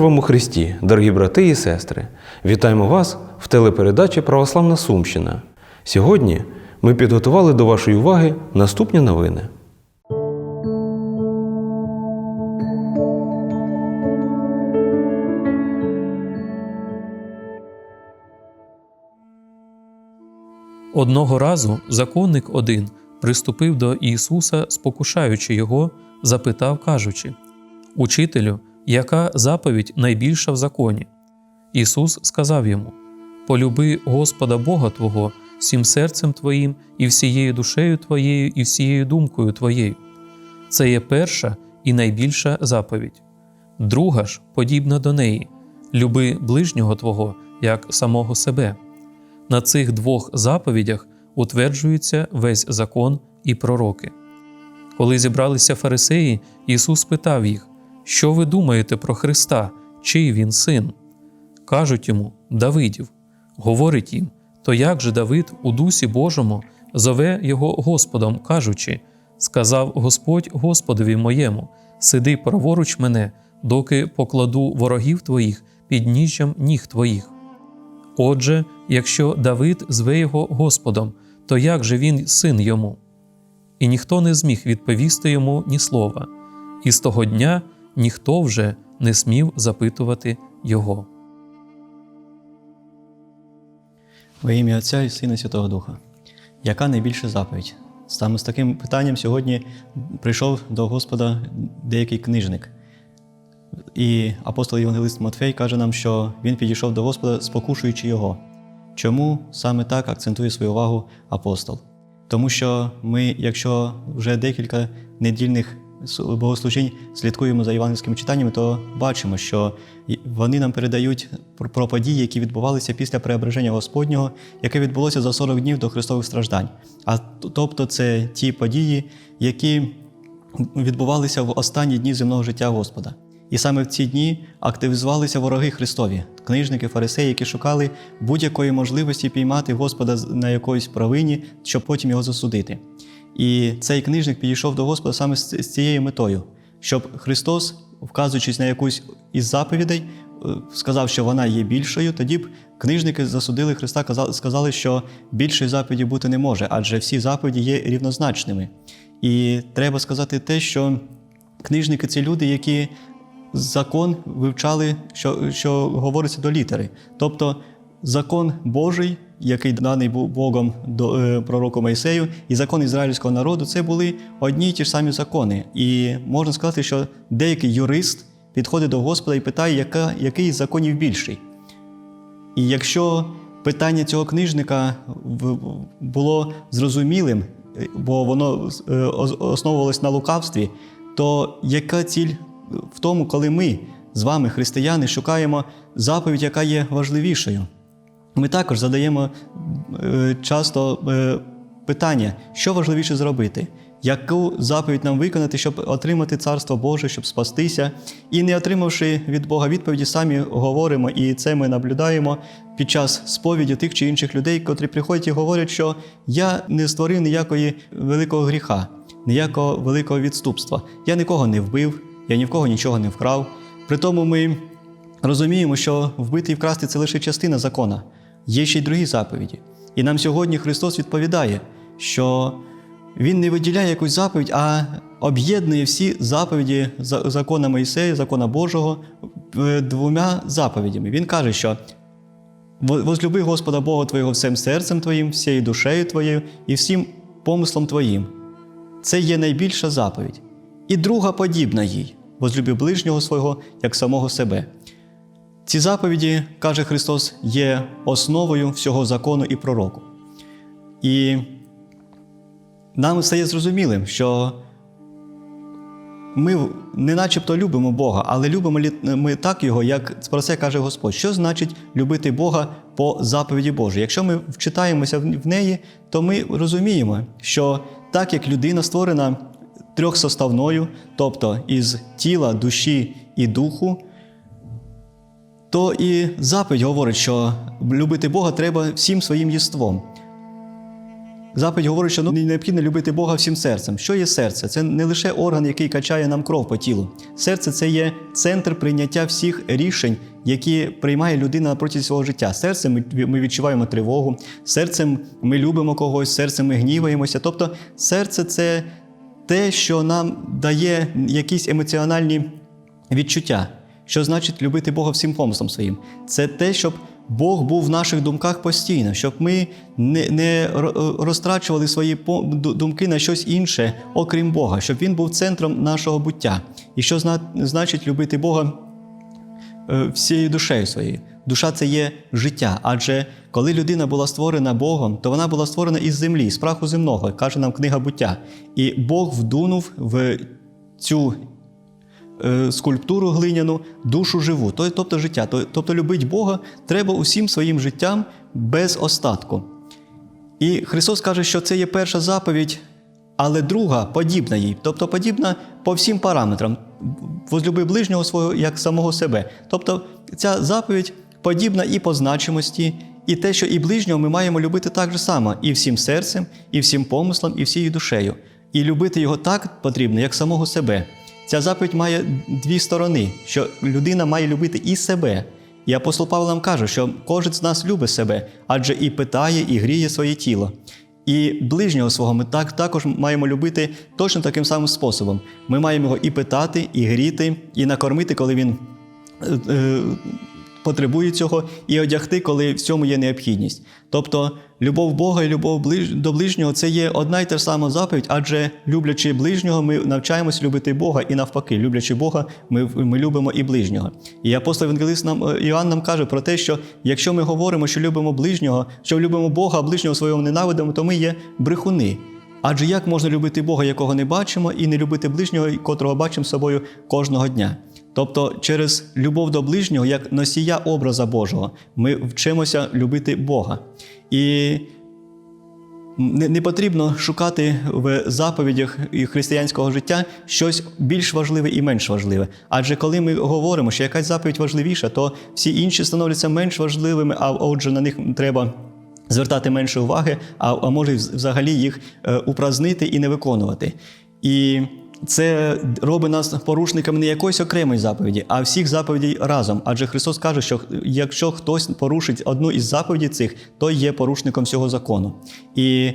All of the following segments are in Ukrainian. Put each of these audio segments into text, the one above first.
Мир вам у Христі, дорогі брати і сестри! Вітаємо вас в телепередачі Православна Сумщина. Сьогодні ми підготували до вашої уваги наступні новини. Одного разу законник один приступив до Ісуса, спокушаючи його, запитав, кажучи: Учителю, яка заповідь найбільша в законі? Ісус сказав йому: Полюби Господа Бога Твого всім серцем Твоїм, і всією душею Твоєю, і всією думкою Твоєю. Це є перша і найбільша заповідь. Друга ж, подібна до неї, люби ближнього Твого як самого себе. На цих двох заповідях утверджується весь закон і пророки. Коли зібралися фарисеї, Ісус питав їх, що ви думаєте про Христа, чий він син? Кажуть йому Давидів. Говорить їм, то як же Давид у дусі Божому зове його Господом, кажучи: Сказав Господь Господові моєму: Сиди праворуч мене, доки покладу ворогів твоїх під ніжжям ніг твоїх. Отже, якщо Давид зве його Господом, то як же він син йому? І ніхто не зміг відповісти йому ні слова, і з того дня ніхто вже не смів запитувати його. Во ім'я Отця і Сина Святого Духа. Яка найбільша заповідь? Саме з таким питанням сьогодні прийшов до Господа деякий книжник. І апостол Євангелист Матфей каже нам, що він підійшов до Господа, спокушуючи його. Чому саме так акцентує свою увагу апостол? Тому що ми, якщо вже декілька недільних богослужінь слідкуємо за євангельськими читаннями, то бачимо, що вони нам передають про- події, які відбувалися після преображення Господнього, яке відбулося за 40 днів до Христових страждань. А тобто це ті події, які відбувалися в останні дні земного життя Господа. І саме в ці дні активізувалися вороги Христові, книжники, фарисеї, які шукали будь-якої можливості піймати Господа на якоїсь провині, щоб потім його засудити. І цей книжник підійшов до Господа саме з цією метою, щоб Христос, вказуючись на якусь із заповідей, е, сказав, що вона є більшою, тоді б книжники засудили Христа, сказали, що більшої заповіді бути не може, адже всі заповіді є рівнозначними. І треба сказати те, що книжники це люди, які закон вивчали, що, що говориться до літери. Тобто закон Божий, який даний був Богом до е, пророку Мойсею, і закон ізраїльського народу це були одні й ті ж самі закони. І можна сказати, що деякий юрист підходить до Господа і питає, яка, який із законів більший. І якщо питання цього книжника було зрозумілим, бо воно е, основувалось на лукавстві, то яка ціль в тому, коли ми з вами, християни, шукаємо заповідь, яка є важливішою? Ми також задаємо е, часто е, питання, що важливіше зробити, яку заповідь нам виконати, щоб отримати царство Боже, щоб спастися. І не отримавши від Бога відповіді, самі говоримо, і це ми наблюдаємо під час сповіді тих чи інших людей, котрі приходять і говорять, що я не створив ніякої великого гріха, ніякого великого відступства. Я нікого не вбив, я ні в кого нічого не вкрав. При тому ми розуміємо, що вбити і вкрасти це лише частина закона. Є ще й другі заповіді. І нам сьогодні Христос відповідає, що Він не виділяє якусь заповідь, а об'єднує всі заповіді закона Моїсея, закона Божого е, двома заповідями. Він каже, що возлюби Господа Бога Твого всім серцем Твоїм, всією душею Твоєю і всім помислом Твоїм. Це є найбільша заповідь. І друга подібна їй возлюби ближнього свого як самого себе. Ці заповіді, каже Христос, є основою всього закону і пророку. І нам стає зрозумілим, що ми не начебто любимо Бога, але любимо ми так Його, як про це каже Господь. Що значить любити Бога по заповіді Божій? Якщо ми вчитаємося в неї, то ми розуміємо, що так як людина створена трьохсоставною, тобто із тіла, душі і духу, то і заповідь говорить, що любити Бога треба всім своїм єством. Заповідь говорить, що ну, необхідно любити Бога всім серцем. Що є серце? Це не лише орган, який качає нам кров по тілу. Серце це є центр прийняття всіх рішень, які приймає людина протягом свого життя. Серцем ми- відчуваємо тривогу, серцем ми любимо когось, серцем ми гніваємося. Тобто, серце це те, що нам дає якісь емоціональні відчуття. Що значить любити Бога всім помислом своїм? Це те, щоб Бог був в наших думках постійно, щоб ми не, не розтрачували свої думки на щось інше, окрім Бога, щоб Він був центром нашого буття. І що зна- значить любити Бога е, всією душею своєю. Душа це є життя. Адже коли людина була створена Богом, то вона була створена із землі, з праху земного, каже нам книга буття. І Бог вдунув в цю е, скульптуру глиняну душу живу, тобто життя. Тобто любить Бога треба усім своїм життям без остатку. І Христос каже, що це є перша заповідь, але друга подібна їй, тобто подібна по всім параметрам. Возлюби ближнього свого як самого себе. Тобто ця заповідь подібна і по значимості, і те, що і ближнього ми маємо любити так же само, і всім серцем, і всім помислом, і всією душею. І любити його так потрібно, як самого себе. Ця заповідь має дві сторони, що людина має любити і себе. І апостол Павло нам каже, що кожен з нас любить себе, адже і питає, і гріє своє тіло. І ближнього свого ми так, також маємо любити точно таким самим способом. Ми маємо його і питати, і гріти, і накормити, коли він е, е, потребує цього, і одягти, коли в цьому є необхідність. Тобто, любов Бога і любов до ближнього це є одна й та ж сама заповідь, адже люблячи ближнього, ми навчаємось любити Бога, і навпаки, люблячи Бога, ми, ми любимо і ближнього. І апостол Евангелист нам е, Іоанн нам каже про те, що якщо ми говоримо, що любимо ближнього, що любимо Бога, а ближнього свого ненавидимо, то ми є брехуни. Адже як можна любити Бога, якого не бачимо, і не любити ближнього, котрого бачимо собою кожного дня? Тобто, через любов до ближнього, як носія образа Божого, ми вчимося любити Бога. І не, не потрібно шукати в заповідях християнського життя щось більш важливе і менш важливе. Адже коли ми говоримо, що якась заповідь важливіша, то всі інші становляться менш важливими, а отже, на них треба звертати менше уваги, а, а може взагалі їх е, упразнити і не виконувати. І це робить нас порушниками не якоїсь окремої заповіді, а всіх заповідей разом. Адже Христос каже, що якщо хтось порушить одну із заповідей цих, то є порушником всього закону. І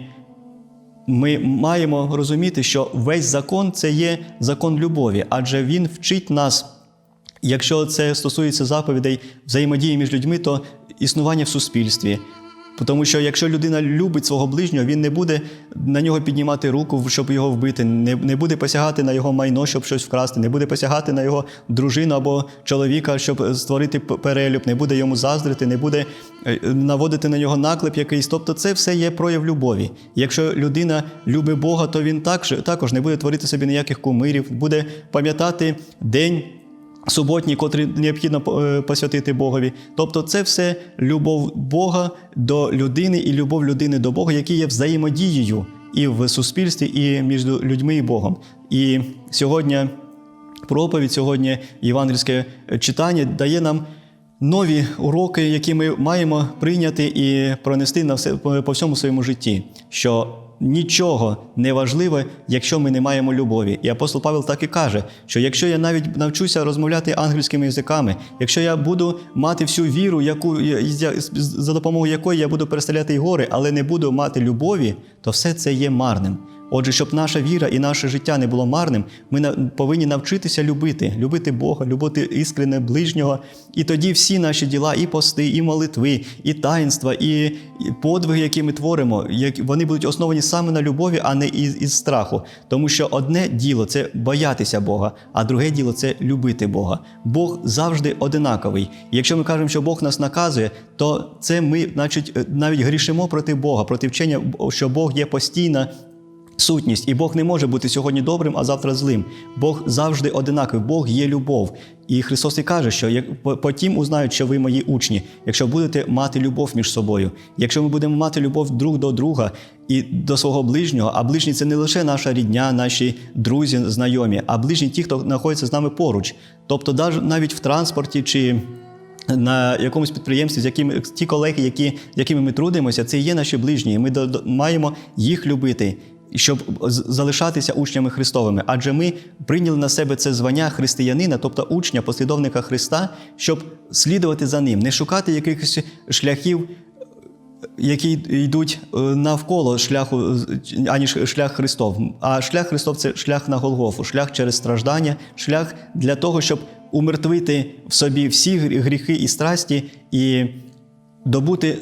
ми маємо розуміти, що весь закон це є закон любові, адже він вчить нас. Якщо це стосується заповідей взаємодії між людьми, то існування в суспільстві. Тому що якщо людина любить свого ближнього, він не буде на нього піднімати руку, щоб його вбити, не, не буде посягати на його майно, щоб щось вкрасти, не буде посягати на його дружину або чоловіка, щоб створити перелюб, не буде йому заздрити, не буде е, наводити на нього наклеп якийсь. Тобто, це все є прояв любові. Якщо людина любить Бога, то він також, також не буде творити собі ніяких кумирів, буде пам'ятати день суботній, котрі необхідно е, посвятити Богові. Тобто, це все любов Бога до людини і любов людини до Бога, які є взаємодією і в суспільстві, і між людьми і Богом. І сьогодні проповідь, сьогодні євангельське читання дає нам. Нові уроки, які ми маємо прийняти і пронести на все по всьому своєму житті, що нічого не важливе, якщо ми не маємо любові. І апостол Павел так і каже, що якщо я навіть навчуся розмовляти ангельськими язиками, якщо я буду мати всю віру, яку за допомогою якої я буду переставляти й гори, але не буду мати любові, то все це є марним. Отже, щоб наша віра і наше життя не було марним, ми повинні навчитися любити, любити Бога, любити іскрене ближнього. І тоді всі наші діла, і пости, і молитви, і таїнства, і подвиги, які ми творимо, вони будуть основані саме на любові, а не із, із страху. Тому що одне діло це боятися Бога, а друге діло це любити Бога. Бог завжди одинаковий. Якщо ми кажемо, що Бог нас наказує, то це ми, значить, е, навіть грішимо проти Бога, проти вчення, що Бог є постійна сутність, і Бог не може бути сьогодні добрим, а завтра злим. Бог завжди одинаковий, Бог є любов. І Христос і каже, що потім узнають, що ви мої учні, якщо будете мати любов між собою, якщо ми будемо мати любов друг до друга і до свого ближнього, а ближні це не лише наша рідня, наші друзі, знайомі, а ближні ті, хто знаходиться з нами поруч. Тобто, навіть в транспорті чи на якомусь підприємстві, з якими ті колеги, які, з якими ми трудимося, це є наші ближні. Ми до, до- маємо їх любити, щоб залишатися учнями Христовими. Адже ми прийняли на себе це звання християнина, тобто учня, послідовника Христа, щоб слідувати за ним, не шукати якихось шляхів які йдуть е, навколо шляху, аніж шлях Христов. А шлях Христов це шлях на Голгофу, шлях через страждання, шлях для того, щоб умертвити в собі всі гріхи і страсті і добути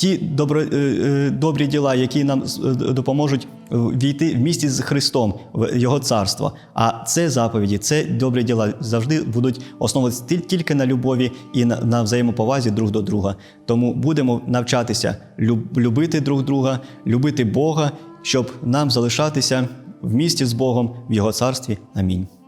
ті добро, е, е, добрі діла, які нам е, допоможуть війти в місті з Христом в Його царство. А це заповіді, це добрі діла завжди будуть основуватися тільки на любові і на, на взаємоповазі друг до друга. Тому будемо навчатися любити друг друга, любити Бога, щоб нам залишатися в місті з Богом в Його царстві. Амінь. –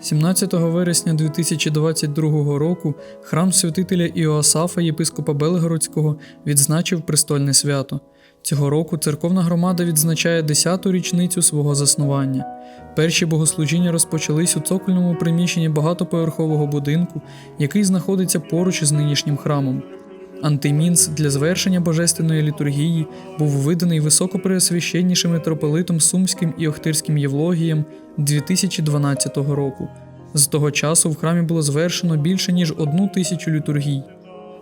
17 вересня 2022 року храм святителя Іоасафа, єпископа Белгородського, відзначив престольне свято. Цього року церковна громада відзначає 10-ту річницю свого заснування. Перші богослужіння розпочались у цокольному приміщенні багатоповерхового будинку, який знаходиться поруч із нинішнім храмом. Антимінс для звершення божественної літургії був виданий високопреосвященнішим митрополитом Сумським і Охтирським Євлогієм 2012 року. З того часу в храмі було звершено більше ніж одну тисячу літургій.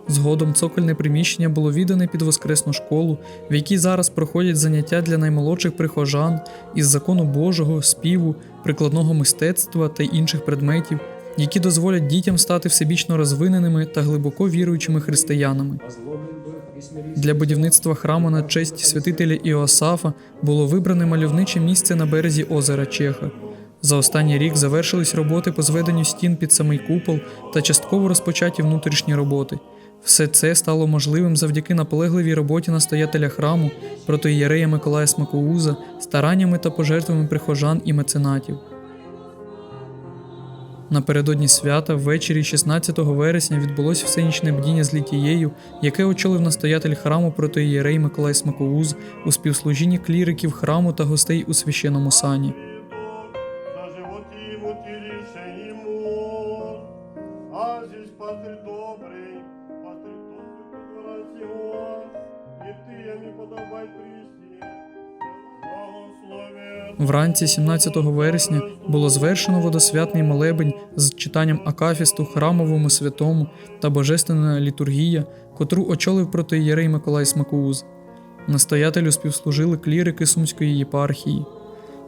Згодом цокольне приміщення було віддане під воскресну школу, в якій зараз проходять заняття для наймолодших прихожан із закону Божого, співу, прикладного мистецтва та інших предметів, які дозволять дітям стати всебічно розвиненими та глибоко віруючими християнами. Для будівництва храму на честь святителя Іоасафа було вибране мальовниче місце на березі озера Чеха. За останній рік завершились роботи по зведенню стін під самий купол та частково розпочаті внутрішні роботи. Все це стало можливим завдяки наполегливій роботі настоятеля храму протоієрея Миколая Смакоуза, стараннями та пожертвами прихожан і меценатів. Напередодні свята ввечері 16 вересня відбулось всенічне бдіння з літією, яке очолив настоятель храму протоієрей Миколай Смакоуз у співслужінні кліриків храму та гостей у священному сані. за животів Вранці 17 вересня було звершено водосвятний молебень з читанням акафісту храмовому святому та божественна літургія, котру очолив протоієрей Миколай Смакоуз. Настоятелю співслужили клірики Сумської єпархії.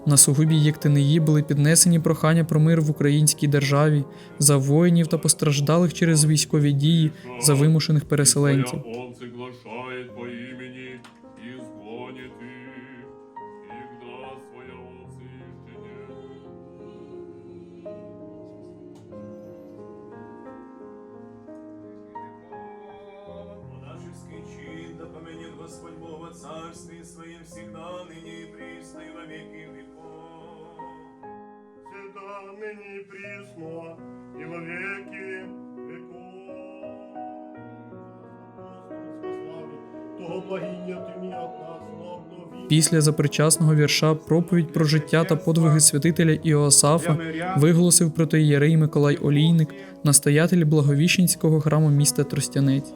На сугубі Єктинеї були піднесені прохання про мир в українській державі, за воїнів та постраждалих через військові дії, за вимушених переселенців. Царстве своем всегда, ныне и присно и во веки веков. Всегда нині і прісно, і во обнови. Після запричасного вірша проповідь про життя та подвиги святителя Іоасафа виголосив протоієрей Миколай Олійник, настоятель Благовіщенського храму міста Тростянець.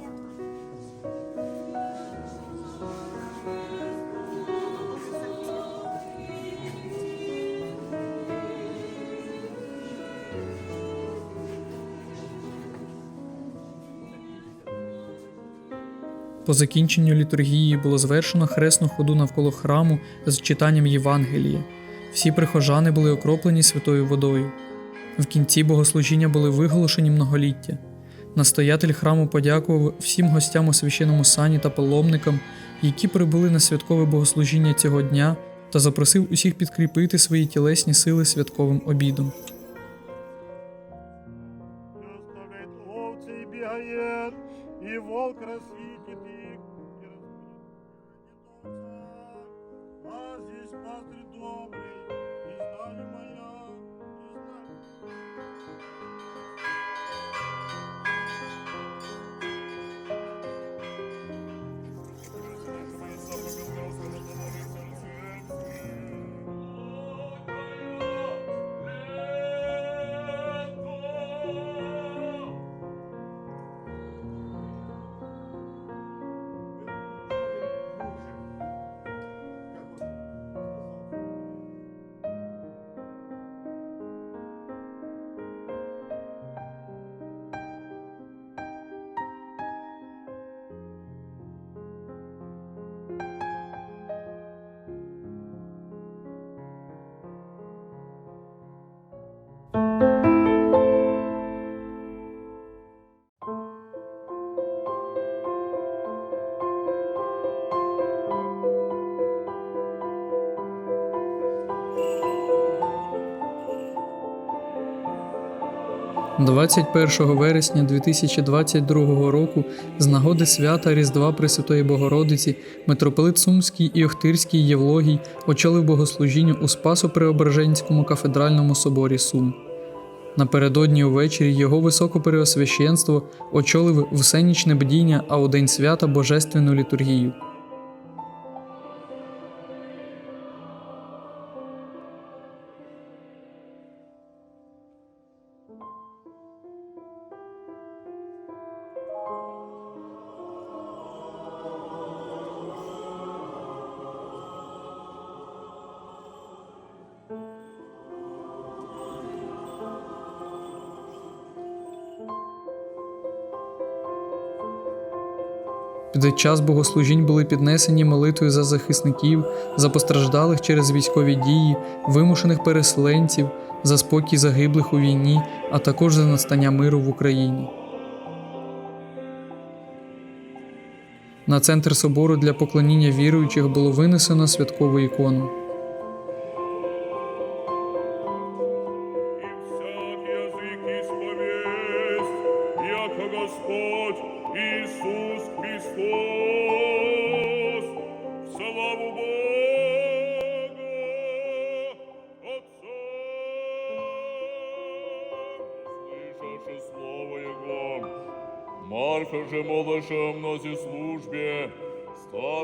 По закінченню літургії було звершено хресну ходу навколо храму з читанням Євангелія. Всі прихожани були окроплені святою водою. В кінці богослужіння були виголошені многоліття. Настоятель храму подякував всім гостям у священному сані та паломникам, які прибули на святкове богослужіння цього дня, та запросив усіх підкріпити свої тілесні сили святковим обідом. 21 вересня 2022 року з нагоди свята Різдва Пресвятої Богородиці митрополит Сумський і Охтирський Євлогій очолив богослужіння у Спасо-Преображенському кафедральному соборі Сум. Напередодні увечері його високопереосвященство очолив всенічне бдіння, а у день свята Божественну літургію. Під час богослужінь були піднесені молитви за захисників, за постраждалих через військові дії, вимушених переселенців, за спокій загиблих у війні, а також за настання миру в Україні. На центр собору для поклоніння віруючих було винесено святкову ікону.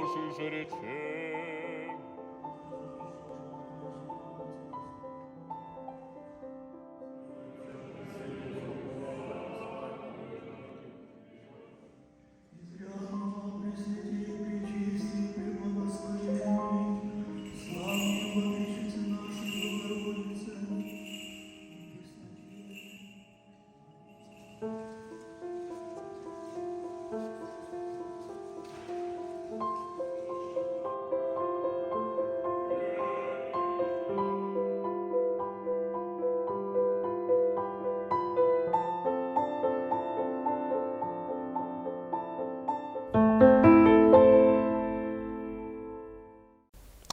Ставший же